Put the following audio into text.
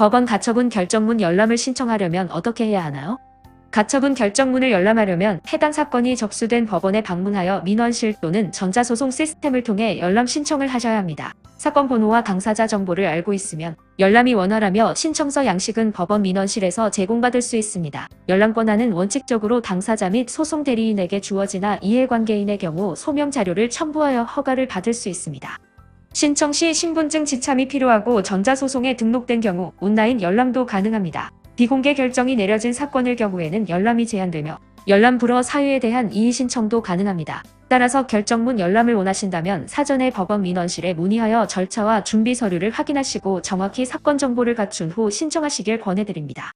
법원 가처분 결정문 열람을 신청하려면 어떻게 해야 하나요? 가처분 결정문을 열람하려면 해당 사건이 접수된 법원에 방문하여 민원실 또는 전자소송 시스템을 통해 열람 신청을 하셔야 합니다. 사건 번호와 당사자 정보를 알고 있으면 열람이 원활하며 신청서 양식은 법원 민원실에서 제공받을 수 있습니다. 열람 권한은 원칙적으로 당사자 및 소송 대리인에게 주어지나 이해관계인의 경우 소명 자료를 첨부하여 허가를 받을 수 있습니다. 신청 시 신분증 지참이 필요하고 전자소송에 등록된 경우 온라인 열람도 가능합니다. 비공개 결정이 내려진 사건일 경우에는 열람이 제한되며 열람 불허 사유에 대한 이의 신청도 가능합니다. 따라서 결정문 열람을 원하신다면 사전에 법원 민원실에 문의하여 절차와 준비 서류를 확인하시고 정확히 사건 정보를 갖춘 후 신청하시길 권해드립니다.